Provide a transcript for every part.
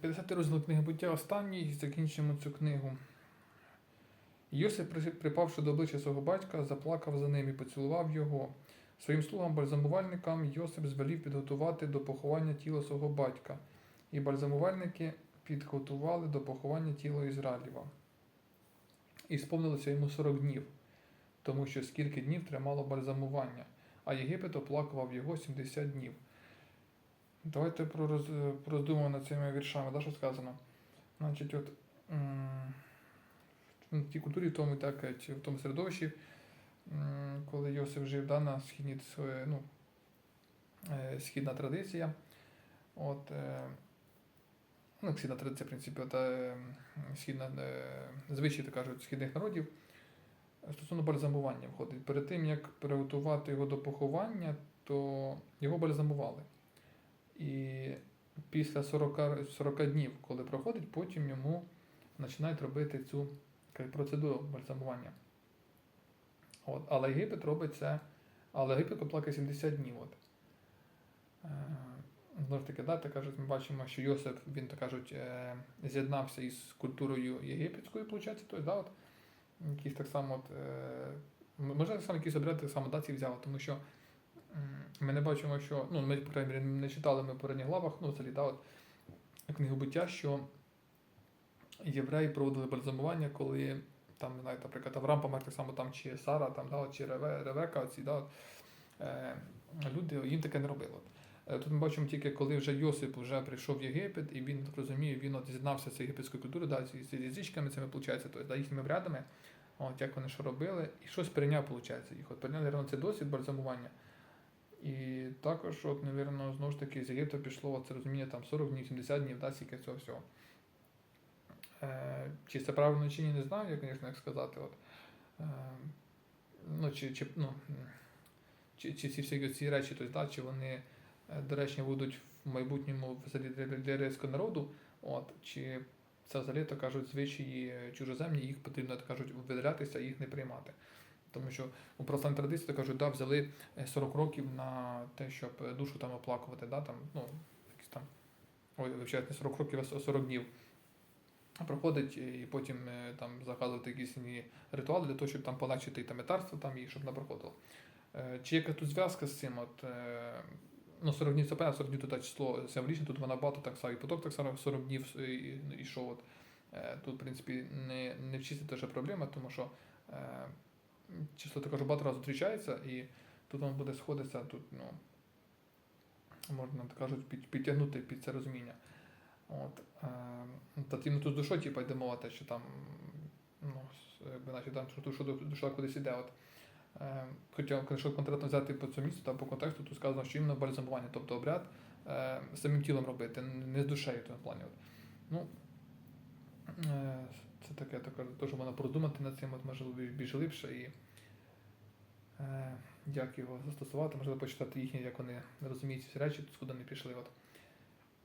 50 розділ книги буття останній, закінчимо цю книгу. Йосип, припавши до обличчя свого батька, заплакав за ним і поцілував його. Своїм слугам бальзамувальникам Йосип звелів підготувати до поховання тіло свого батька, і бальзамувальники підготували до поховання тіло Ізраїлєва. І сповнилося йому 40 днів, тому що скільки днів тримало бальзамування, а Єгипет оплакував його 70 днів. Давайте пророз- пороздумаємо над цими віршами. Да, що сказано? Значить, от в тій культурі, в тому, так, е, в тому середовищі, коли Йосиф жив да, на східні, ну, е, східна традиція. От, е, ну, східна традиція, в принципі, е, східна звичай, так кажуть, східних народів. Стосовно бальзамування входить. Перед тим, як приготувати його до поховання, то його бальзамували. І після 40, 40 днів, коли проходить, потім йому починають робити цю процедуру бальзамування. От. Але Єгипет робить це, але Єгипет оплакає 70 днів. От. Е, Знову ж таки, да, так кажуть, ми бачимо, що Йосип, він так кажуть, е, з'єднався із культурою єгипетською, виходить, тобто, да, от, якісь так само, от, е, м- можливо, саме якісь обряди так само даці взяли, тому що ми не бачимо, що, ну, ми, по крайній мірі, не читали ми в передніх главах, ну, взагалі, да, от, книгу буття, що євреї проводили бальзамування, коли там, не наприклад, Авраам помер так само там, чи Сара, там, да, чи Реве, Ревека, ці, да, от, е, люди їм таке не робили. Е, Тут ми бачимо тільки, коли вже Йосип вже прийшов в Єгипет, і він розуміє, він от з'єднався з єгипетською культурою, да, з, язичками цими, виходить, тобто, да, їхніми обрядами, от, як вони що робили, і щось прийняв, виходить, їх. От прийняв, цей досвід бальзамування. І також, от, напевно, знову ж таки, з Єгипту пішло це розуміння там 40 днів, 70 днів, да, стільки цього всього. Е, чи це правильно чи ні, не знаю, я, звісно, як сказати. От. Е, ну, чи, чи, ну, чи, чи ці всі ці речі, тобто, да, чи вони е, доречні будуть в майбутньому взагалі для, єврейського народу, от, чи це взагалі, то кажуть, звичаї чужоземні, їх потрібно, так кажуть, видалятися і їх не приймати. Тому що у православній традиції, кажуть, да, взяли е, 40 років на те, щоб е, душу там оплакувати, да, там, ну, якісь там, ой, вивчають не 40 років, а 40 днів. Проходить і потім е, там заказувати якісь ритуали для того, щоб там полегшити там метарство там, і щоб не проходило. Е, Чи яка тут зв'язка з цим? От, е, ну, 40 днів це понятно, 40 днів тут число символічне, тут вона багато так само, і поток так само 40 днів і- і- ішов. От. Е, Тут, в принципі, не, не вчиться теж проблема, тому що е, число також багато разів зустрічається, і тут воно буде сходитися, тут, ну, можна так кажуть, під, підтягнути під це розуміння. От, е, та тим тут душою, типу, йде мова, те, що там, ну, якби, наче, там, що душа, кудись іде. От. Е, хоча, якщо конкретно взяти по цьому місцю та по контексту, то сказано, що іменно бальзамування, тобто обряд е, самим тілом робити, не з душею в тому плані. От. Ну, е, це таке, таке, теж можна продумати над цим, от, можливо, більш- глибше і е, як його застосувати, можливо, почитати їхні, як вони розуміють всі речі, куди вони пішли. От.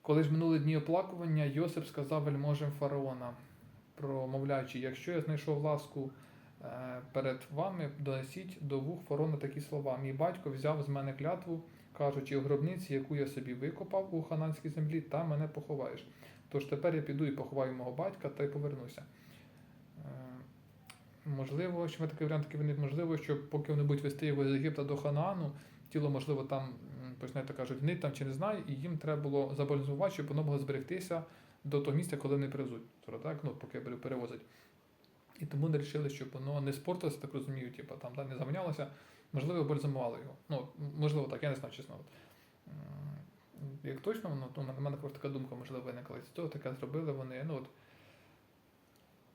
Коли ж минули дні оплакування, Йосип сказав вельможем фараона, промовляючи, якщо я знайшов ласку е, перед вами, донесіть до вух фараона такі слова. Мій батько взяв з мене клятву, кажучи, у гробниці, яку я собі викопав у хананській землі, там мене поховаєш. Тож тепер я піду і поховаю мого батька та й повернуся. Можливо, що ми такий варіант такий виник, можливо, що поки вони будуть вести його з Єгипта до Ханаану, тіло, можливо, там так кажуть, гнить там чи не знаю, і їм треба було забальзувати, щоб воно могло зберегтися до того місця, коли вони привезуть. Тобто, так, ну, поки перевозять. І тому вони вирішили, щоб воно не спортилося, так розумію, типу, там да, не замінялося, можливо, бальзамували його. Ну, можливо, так, я не знаю, чесно. Як точно, воно, то в мене, просто така думка, можливо, виникла. З того таке зробили вони. Ну, от,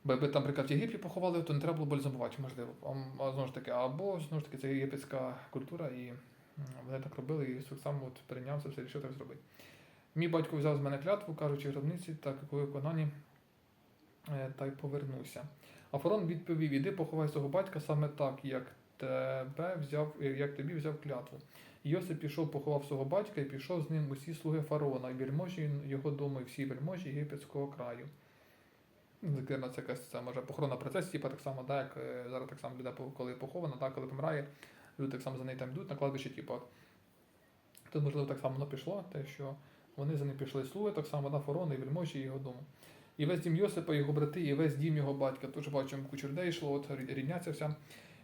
якби там, наприклад, в Єгипті поховали, то не треба було бальзамувати, можливо. А, знову ж таки, або знову ж таки, це єгипетська культура, і вони так робили, і так само от перейняв все, рішив так зробити. Мій батько взяв з мене клятву, кажучи гробниці, так як у виконанні, е, та й повернуся. Фарон відповів: іди поховай свого батька саме так, як тебе взяв, е, як тобі взяв клятву. Йосип пішов, поховав свого батька і пішов з ним усі слуги фараона, і вельможі його дому, і всі вельможі єгипетського краю. Закрина це якась це може похоронна процесія, типу так само, да, як е, зараз так само людина, коли похована, так, коли помирає, люди так само за нею там йдуть на кладбище, типу. Тут, можливо, так само воно пішло, те, що вони за ним пішли слуги, так само на фарона і вельможі його дому. І весь дім Йосипа, його брати, і весь дім його батька. Тож бачимо, кучу людей йшло, от рід- рідня ця вся.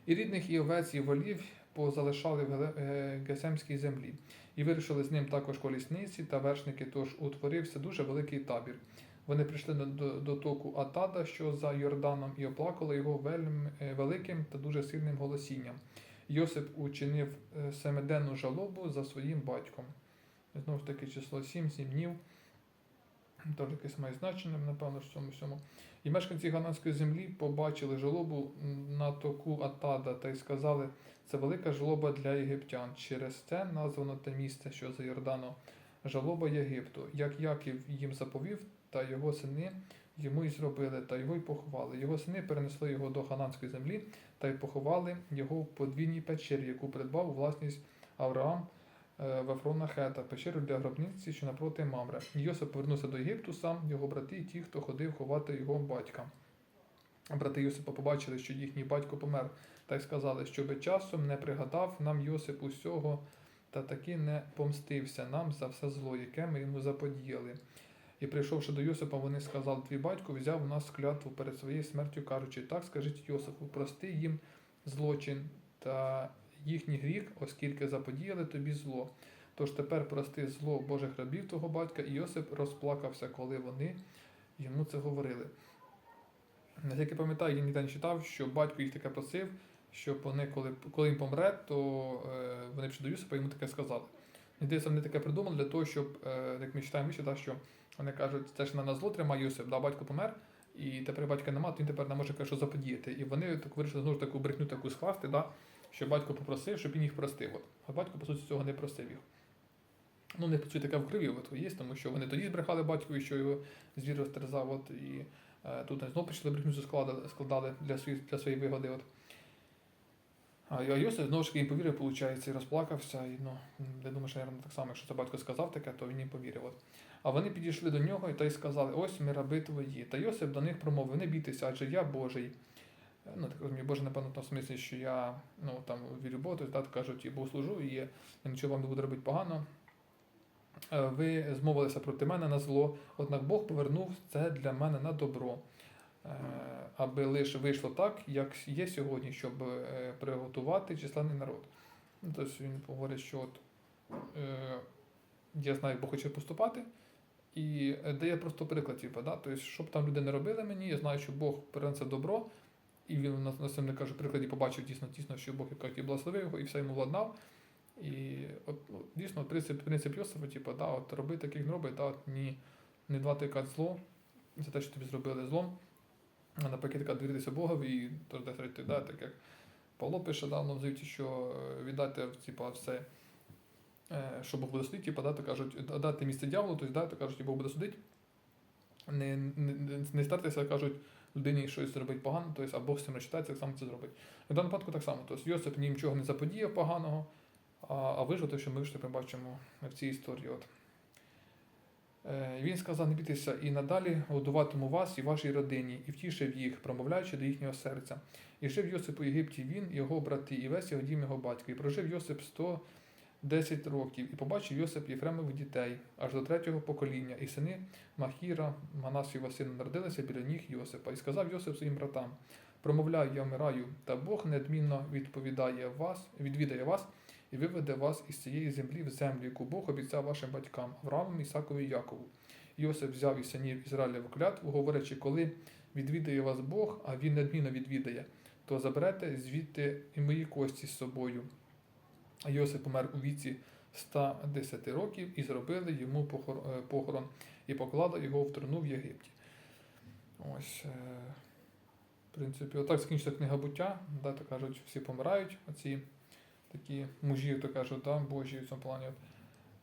І рідних, і овець, і волів позалишали в е, Гесемській землі. І вирішили з ним також колісниці та вершники, тож утворився дуже великий табір. Вони прийшли до, до, току Атада, що за Йорданом, і оплакали його вельм, е, великим та дуже сильним голосінням. Йосип учинив е, семиденну жалобу за своїм батьком. Знову ж таки, число 7, 7 днів. Теж якесь має значення, напевно, в цьому всьому. І мешканці Гананської землі побачили жалобу на току Атада та й сказали, це велика жалоба для єгиптян. Через це названо те місце, що за Йорданом, жалоба Єгипту. Як Яків їм заповів, та його сини йому й зробили, та його й поховали. Його сини перенесли його до Хананської землі та й поховали його в подвійній печері, яку придбав у власність Авраам е, Хета, печеру для гробниці, що напроти Мамре. Йосип повернувся до Єгипту сам, його брати і ті, хто ходив ховати його батька. Брати Йосипа побачили, що їхній батько помер, та й сказали, щоби часом не пригадав нам Йосип усього, та таки не помстився нам за все зло, яке ми йому заподіяли. І прийшовши до Йосипа, вони сказали, твій батько взяв у нас клятву перед своєю смертю, кажучи, так скажіть Йосипу, прости їм злочин та їхній гріх, оскільки заподіяли тобі зло. Тож тепер прости зло Божих рабів твого батька, і Йосип розплакався, коли вони йому це говорили. Наскільки пам'ятаю, я ніде не читав, що батько їх таке просив, щоб вони, коли, коли він помре, то е, вони пішли до Юсипа і йому таке сказали. Здається, вони таке придумали для того, щоб, е, як ми читаємо що вони кажуть, це ж на нас зло тримає Юсип, да, батько помер, і тепер батька нема, то він тепер не може що заподіяти. І вони так вирішили знову ж таку брехню таку скласти, да, що батько попросив, щоб він їх простив. От. А батько, по суті, цього не просив їх. Ну, не суті, таке в криві от, є, тому що вони тоді збрехали батькові, що його звір розтерзав, от, і е, тут знову почали брехню складали, складали для, свої, для своєї вигоди. От. А Йосиф знову ж таки повірив, виходить, і розплакався. І, ну, я думаю, що наверное, так само, якщо це батько сказав таке, то він їм повірив. А вони підійшли до нього і та й сказали: ось ми раби твої. Та Йосип до них промовив: не бійтеся, адже я Божий. Ну, так розумію, Боже, напевно, в тому смислі, що я ну, там вірю Богу, тобто, так кажуть, і Богу служу, і я нічого вам не буду робити погано. Е, Ви змовилися проти мене на зло, однак Бог повернув це для мене на добро. Е, Аби лише вийшло так, як є сьогодні, щоб е, приготувати численний народ. Ну, тобто він говорить, що от, е, я знаю, Бог хоче поступати, і дає просто приклад, типу, да? тобто, щоб там люди не робили мені, я знаю, що Бог принесе добро, і він на, цьому не кажу прикладі побачив дійсно, дійсно, що Бог і благословив його, і все йому владнав. І от, ну, дійсно, принцип, принцип Йосифа, типу, да, от роби таких не робить, да, от, ні, не давати зло за те, що тобі зробили злом, навпаки, така довіритися Богові і то, да, так як Павло пише давно в Завіті, що е, віддати типу, все, е, що Бог буде судити, типу, да, кажуть, дати місце дьяволу, тобто, да, кажуть, і Бог буде судити. Не, не, не- не стартися, кажуть, людині щось зробити погано, тобто, а Бог з цим розчитається, так само це зробить. В даному випадку так само. Тобто Йосип нічого не заподіяв поганого, а, а вижив те, що ми вже побачимо в цій історії. От. Е, Він сказав, не бійтеся і надалі годуватиму вас і вашій родині, і втішив їх, промовляючи до їхнього серця. І жив Йосип у Єгипті він, його брати, і весь його дім його батька. І прожив Йосип 110 років, і побачив Йосип Єфремових дітей аж до третього покоління, і сини Махіра, Манасіва сина народилися біля ніг Йосипа. І сказав Йосип своїм братам: Промовляю, я вмираю, та Бог неодмінно відповідає вас, відвідає вас і виведе вас із цієї землі в землю, яку Бог обіцяв вашим батькам Аврааму, Ісакові і Якову. Йосип взяв із синів Ізраїля в клятву, говорячи, коли відвідає вас Бог, а він неодмінно відвідає, то заберете звідти і мої кості з собою. Йосип помер у віці 110 років і зробили йому е, похорон і поклали його в труну в Єгипті. Ось, е, в принципі, отак закінчиться книга буття. Да, то кажуть, всі помирають, оці такі мужі, то кажуть, да, Божі в цьому плані.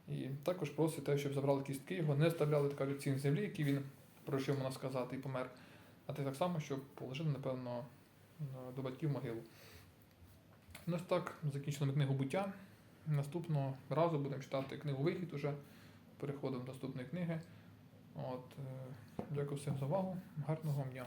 І також просить те, щоб забрали кістки, його не ставляли, так кажуть, землі, які він прожив, можна сказати, і помер. А те так само, щоб положили, напевно, до батьків могилу. Ну, ось так, закінчили ми книгу буття. Наступного разу будемо читати книгу Вихід уже. Переходимо до наступної книги. От, е, дякую всім за увагу. Гарного дня.